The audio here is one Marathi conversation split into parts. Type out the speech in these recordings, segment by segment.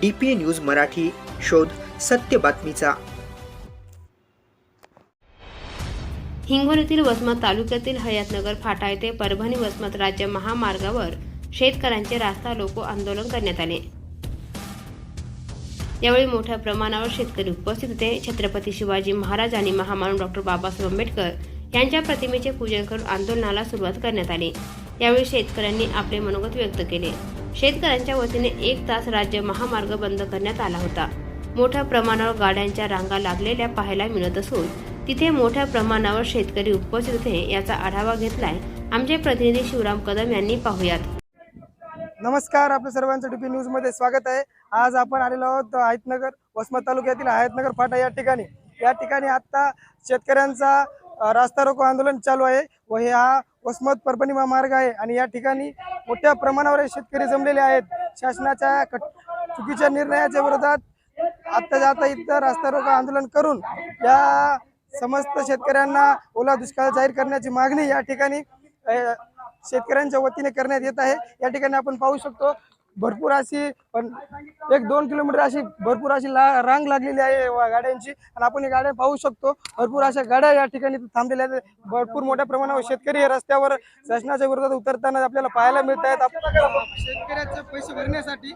डी पी न्यूज मराठी शोध सत्य बातमीचा. हिंगोलीतील वसमत तालुक्यातील हयातनगर फाटा येथे परभणी वसमत राज्य महामार्गावर शेतकऱ्यांचे रास्ता रोको आंदोलन करण्यात आले. यावेळी मोठ्या प्रमाणावर शेतकरी उपस्थित होते. छत्रपती शिवाजी महाराज आणि महामानव डॉक्टर बाबासाहेब आंबेडकर यांच्या प्रतिमेचे पूजन करून आंदोलनाला सुरुवात करण्यात आली. यावेळी शेतकऱ्यांनी आपले मनोगत व्यक्त केले. शेतकऱ्यांच्या वतीने एक तास राज्य महामार्ग बंद करण्यात आला होता. मोठ्या प्रमाणावर गाड्यांच्या रांगा लागलेल्या पाहायला मिळत असून तिथे मोठ्या प्रमाणावर शेतकरी उपस्थित होते याचा आढावा घेतलाय आमचे प्रतिनिधी शिवराम कदम यांनी पाहुयात. नमस्कार आपल्या सर्वांचं डीपी न्यूजमध्ये स्वागत आहे. आज आपण आलेलो आहोत आयतनगर वसमत तालुक्यातील आयतनगर फाटा या ठिकाणी. या ठिकाणी आता शेतकऱ्यांचा रास्ता रोको आंदोलन चालू आहे व हे हा वसमत परभणी महामार्ग आहे आणि या ठिकाणी मोठ्या प्रमाणावर शेतकरी जमलेले आहेत. शासनाच्या कट- चुकीच्या निर्णयाच्या विरोधात आत्ताच्या आता इथं रास्ता रोको आंदोलन करून या समस्त शेतकऱ्यांना ओला दुष्काळ जाहीर करण्याची मागणी या ठिकाणी शेतकऱ्यांच्या वतीने करण्यात येत आहे. या ठिकाणी आपण पाहू शकतो भरपूर अशी पण एक दोन किलोमीटर अशी भरपूर अशी ला रांग लागलेली आहे गाड्यांची. आणि आपण ही गाड्या पाहू शकतो. भरपूर अशा गाड्या या ठिकाणी थांबलेल्या आहेत. भरपूर मोठ्या प्रमाणावर शेतकरी हे रस्त्यावर शासनाच्या विरोधात उतरताना आपल्याला पाहायला मिळत आहेत. शेतकऱ्याचे पैसे भरण्यासाठी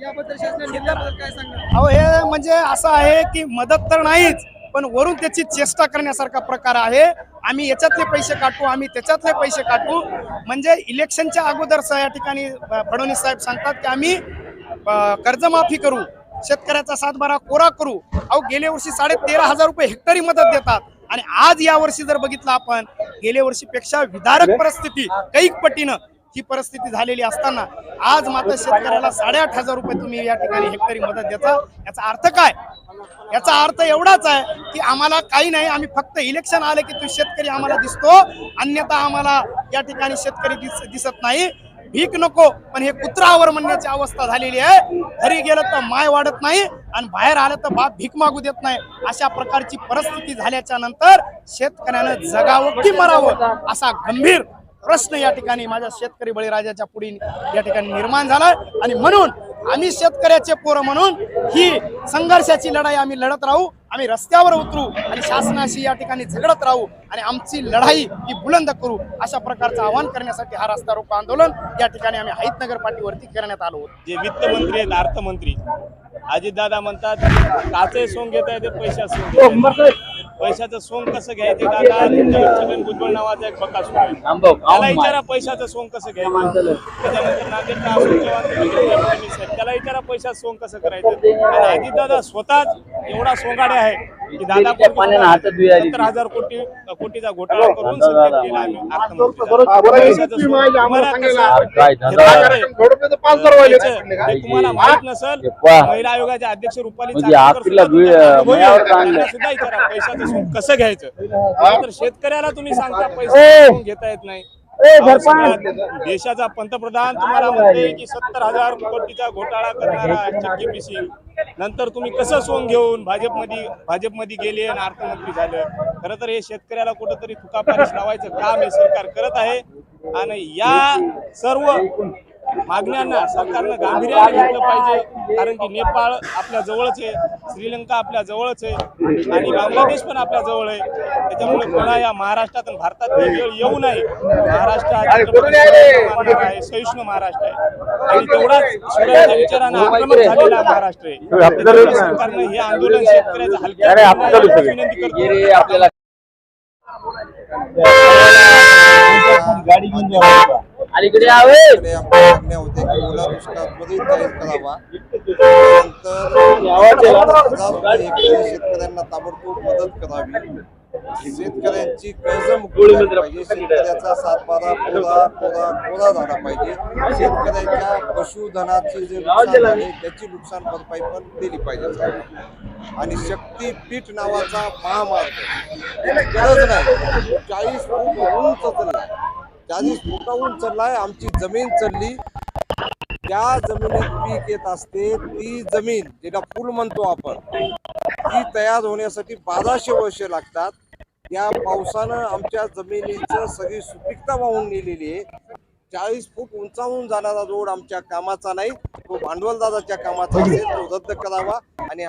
याबद्दल शासनाने काय सांगणार? अहो हे म्हणजे असं आहे की मदत तर नाहीच. पण वरून त्याची चेष्टा करण्यासारखा प्रकार आहे. आम्ही याच्यातले पैसे काटू आम्ही त्याच्यातले पैसे काटू. म्हणजे इलेक्शनच्या अगोदर या ठिकाणी फडणवीस साहेब सांगतात की आम्ही कर्जमाफी करू शेतकऱ्याचा सातबारा कोरा करू. अहो गेल्या वर्षी साडे तेरा हजार रुपये हेक्टरी मदत देतात. आणि आज या वर्षी जर बघितलं आपण गेल्या वर्षीपेक्षा विदारक परिस्थिती कैक पटीनं ही परिस्थिती झालेली असताना आज मात्र शेतकऱ्याला साडेआठ हजार रुपये तुम्ही या ठिकाणी हेक्टरी मदत देता. याचा अर्थ काय? याचा अर्थ एवढाच आहे की आम्हाला काही नाही आम्ही फक्त इलेक्शन आले की तो शेतकरी आम्हाला दिसतो. अन्यथा आम्हाला या ठिकाणी शेतकरी दिस दिसत नाही. भीक नको पण हे कुत्रावर म्हणण्याची अवस्था झालेली आहे. घरी गेलं तर माय वाढत नाही आणि बाहेर आलं तर बाप भीक मागू देत नाही. अशा प्रकारची परिस्थिती झाल्याच्यानंतर शेतकऱ्यानं जगावं की मरावं असा गंभीर प्रश्न या ठिकाणी माझ्या शेतकरी बळीराजाच्या पुढे या ठिकाणी निर्माण झाला आणि म्हणून आम्ही शेतकऱ्याचे पोरं म्हणून ही संघर्षाची लढाई आम्ही लढत राहू आम्ही रस्त्यावर उतरू आणि शासनाशी या ठिकाणी झगडत राहू आणि आमची लढाई ही बुलंद करू अशा प्रकारचं आवाहन करण्यासाठी हा रस्ता रोको आंदोलन या ठिकाणी आम्ही हाईतनगर पाटीवरती करण्यात आलो जे जे वित्तमंत्री आहेत अर्थमंत्री अजितदादा म्हणतात काचे सोंग घेता येते पैसे सोंग पैशाचं सोंग कसं घ्यायचे? दादा तुमच्याकडे छगन भुजबळ नावाचा एक बकासूर आहे त्याला विचारा पैशाचं सोंग कसं घ्यायचं. त्याच्यानंतर चव्हाण. त्याला विचारा पैशाचं सोंग कसं करायचं. आणि अजितदादा स्वतःच एवढा सोंगाडे आहे की दादा सत्तर हजार कोटी कोटीचा घोटाळा करून तुम्हाला माहीत नसल महिला आयोगाच्या अध्यक्ष रुपाली म्हणजे सुद्धा विचारा पैशाचं कसं घ्यायचं? तर शेतकऱ्याला तुम्ही सांगता पैसा घेता येत नाही. देशाचा पंतप्रधान तुम्हाला म्हणते की सत्तर हजार कोटीचा घोटाळा करणारा नंतर तुम्ही कसं सोंग घेऊन भाजपमध्ये भाजपमध्ये गेले आणि अर्थमंत्री झालं? खरं तर हे शेतकऱ्याला कुठंतरी तुकापारीस लावायचं काम हे सरकार करत आहे. आणि या सर्व मागण्यांना सरकारनं गांभीर्याने घेतलं पाहिजे. कारण की नेपाळ आपल्या जवळच आहे श्रीलंका आपल्या जवळच आहे. आणि बांगलादेश पण आपल्या जवळ आहे. त्याच्यामुळे पुन्हा या महाराष्ट्रात आणि भारतात ही वेळ येऊ नये. महाराष्ट्र हा छत्रपती आहे. सहिष्णू महाराष्ट्र आहे. आणि तेवढाच शिवरायांच्या विचारानं आक्रमक झालेला महाराष्ट्र आहे. सरकारनं हे आंदोलन शेतकऱ्याचं हलक्या विनंती करतो. आपल्याला अलीकडे यावे कडे आमच्या मागण्या होत्या की ओला दुष्काळ जाहीर करावा. शेतकऱ्यांना ताबडतोब मदत करावी. शेतकऱ्यांची कर्जमुक्ती झाली पाहिजे. शेतकऱ्याचा सातबारा कोरा कोरा कोरा झाला पाहिजे. शेतकऱ्यांच्या पशुधनाचे जे नुकसान आहे त्याची नुकसान भरपाई पण दिली पाहिजे. आणि शक्तीपीठ नावाचा महामार्ग. गरज नाही. चाळीस फूट उंच चाललाय चाळीस फुटाहून चाललाय. आमची जमीन चालली. ज्या जमिनीत पीक येत असते ती जमीन ज्याला पूल म्हणतो आपण ती तयार होण्यासाठी बाराशे वर्ष लागतात. या पावसानं आमच्या जमिनीचं सगळी सुपीकता वाहून नेलेली आहे. चाळीस फूट उंचावून जाणारा रोड आमच्या कामाचा नाही तो भांडवलदाराच्या कामाचा असेल तो रद्द करावा आणि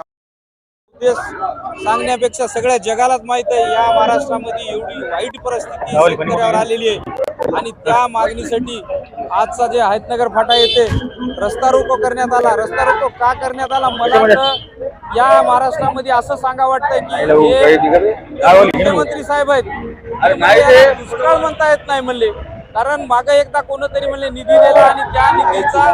उद्देश सांगण्यापेक्षा सगळ्या जगालाच माहीत आहे या महाराष्ट्रामध्ये एवढी वाईट परिस्थिती शेतकऱ्यावर आलेली आहे. आणि त्या मागणीसाठी आजचा जे हायतनगर फाटा येथे रस्ता रोको करण्यात आला. रस्ता रोको का करण्यात आला? मला या महाराष्ट्रामध्ये असं सांगा वाटतंय की हे मुख्यमंत्री साहेब आहेत. दुष्काळ म्हणता येत नाही म्हणले. कारण मागे एकदा कोणतरी म्हणले निधी दिला आणि त्या निधीचा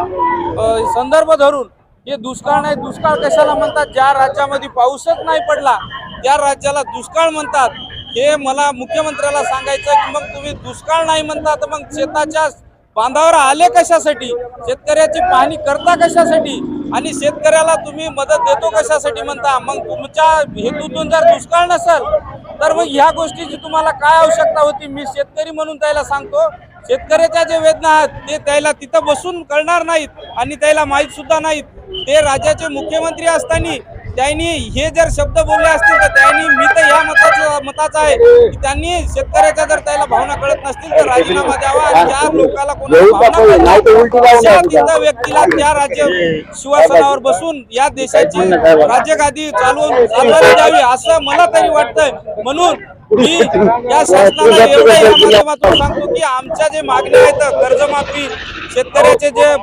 संदर्भ धरून हे दुष्काळ नाही. दुष्काळ कशाला म्हणतात? ज्या राज्यामध्ये पाऊसच नाही पडला त्या राज्याला दुष्काळ म्हणतात. हे मला मुख्यमंत्र्याला सांगायचं की मग तुम्ही दुष्काळ नाही म्हणता तर मग शेताच्या बांधावर आले कशासाठी? शेतकऱ्याची पाहणी करता कशासाठी? आणि शेतकऱ्याला तुम्ही मदत देतो कशासाठी म्हणता? मग तुमच्या हेतूतून जर दुष्काळ नसेल तर मग ह्या गोष्टीची तुम्हाला काय आवश्यकता होती? मी शेतकरी म्हणून त्याला सांगतो शेतकऱ्याच्या जे वेदना आहेत ते त्याला तिथं बसून कळणार नाहीत आणि त्याला माहीत सुद्धा नाहीत. ते राज्याचे मुख्यमंत्री असताना त्यांनी हे जर शब्द बोलले असतील तर त्यांनी मी तर या मताचा मताचा आहे. की त्यांनी शेतकऱ्याच्या जर त्याला भावना कळत नसतील तर राजीनामा द्यावा आणि कळतात, अशा तिथं व्यक्तीला त्या राज्य शिवासनावर बसून या देशाची राज्यगादी चालवून चालवायला द्यावी असं मला तरी वाटतंय. म्हणून मी या शासनाला एवढं या माध्यमातून सांगतो की आमच्या जे मागण्या आहेत कर्जमाफी शेतकऱ्याचे जे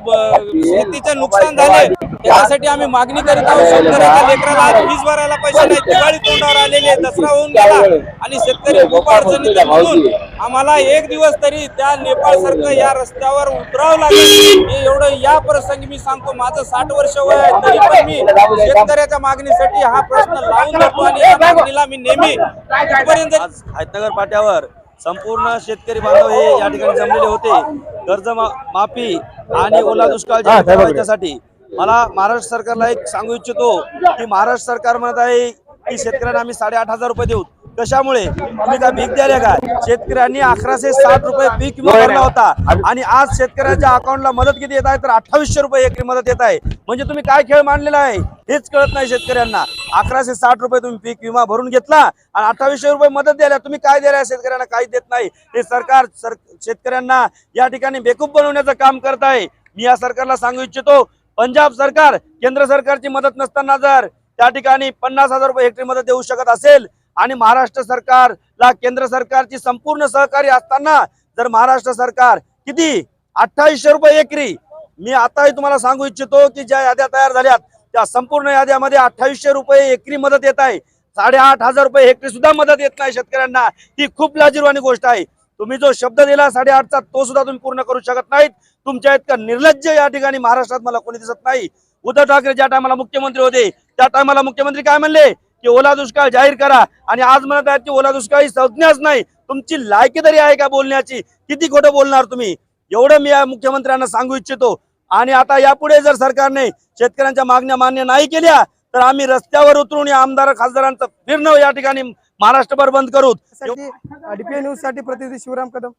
शेतीचे नुकसान झाले त्यासाठी आम्ही मागणी करीत आहोत. शेतकऱ्याच्या लेकराला आज वीज भरायला पैसे नाही. दिवाळी तोंडावर आलेली आहे दसरा होऊन गेला. आणि शेतकरी खूप अडचणीत. म्हणून आम्हाला एक दिवस तरी त्या नेपाळ सारखं या रस्त्यावर उतरावं लागेल. हे एवढं या प्रसंगी मी सांगतो. माझं साठ वर्ष वय आहे तरी पण मी शेतकऱ्याच्या मागणीसाठी हा प्रश्न लावून धरतो आणि या मागणीला मी नेहमी हैतनगर पाट्यावर संपूर्ण शेतकरी बांधव हे या ठिकाणी जमलेले होते. कर्ज माफी आणि ओला दुष्काळ याच्यासाठी मला महाराष्ट्र सरकारला एक सांगू इच्छितो की महाराष्ट्र सरकार म्हणत आहे की शेतकऱ्यांना आम्ही साडेआठ हजार रुपये देऊ. कशामुळे? तुम्ही काय भीक द्याले का? शेतकऱ्यांनी अकराशे साठ रुपये पीक विमा भरला होता. आणि आज शेतकऱ्याच्या अकाउंटला मदत किती येत आहे? तर अठ्ठावीसशे रुपये एकरी मदत येत आहे. म्हणजे तुम्ही काय खेळ मांडलेला आहे? हेच कळत नाही शेतकऱ्यांना. अकराशे साठ रुपये तुम्ही पीक विमा भरून घेतला आणि अठ्ठावीसशे रुपये मदत द्यायला तुम्ही काय द्यायला शेतकऱ्यांना? काही देत नाही. हे सरकार सर शेतकऱ्यांना या ठिकाणी बेकूफ बनवण्याचं काम करत आहे. मी या सरकारला सांगू इच्छितो पंजाब सरकार केंद्र सरकारची मदत नसताना जर त्या ठिकाणी पन्नास हजार रुपये हेक्टरी मदत देऊ शकत असेल आणि महाराष्ट्र सरकारला केंद्र सरकारची संपूर्ण सहकार्य असताना जर महाराष्ट्र सरकार किती अठ्ठावीसशे रुपये एकरी मी आताही तुम्हाला सांगू इच्छितो की ज्या याद्या तयार झाल्यात त्या संपूर्ण याद्यामध्ये अठ्ठावीसशे रुपये एकरी मदत येत आहे. साडेआठ हजार रुपये हेक्टरी सुद्धा मदत येत नाही शेतकऱ्यांना. ही खूप लाजीरवाणी गोष्ट आहे. तुम्ही जो शब्द दिला साडेआठचा तो सुद्धा तुम्ही पूर्ण करू शकत नाहीत. तुमच्या इतकं निर्लज्ज या ठिकाणी महाराष्ट्रात मला कोणी दिसत नाही. उद्धव ठाकरे ज्या टायमाला मुख्यमंत्री होते त्या टायमाला मुख्यमंत्री काय म्हणले? की ओला दुष्काळ जाहीर करा. आणि आज म्हणत आहेत की ओला दुष्काळ ही संज्ञाच नाही. तुमची लायकी तरी आहे का बोलण्याची? किती खोटं बोलणार तुम्ही? एवढं मी या मुख्यमंत्र्यांना सांगू इच्छितो. आणि आता यापुढे जर सरकारने शेतकऱ्यांच्या मागण्या मान्य नाही केल्या तर आम्ही रस्त्यावर उतरून या आमदार खासदारांचं फिरणं या ठिकाणी महाराष्ट्रभर बंद करू डीपीए न्यूजसाठी प्रतिनिधी शिवराम कदम.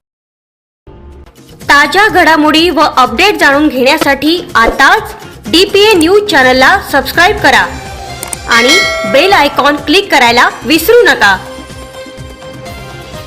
ताज्या घडामोडी व अपडेट जाणून घेण्यासाठी आताच डी पी ए न्यूज चॅनलला सबस्क्राईब करा आणि बेल आयकॉन क्लिक करायला विसरू नका.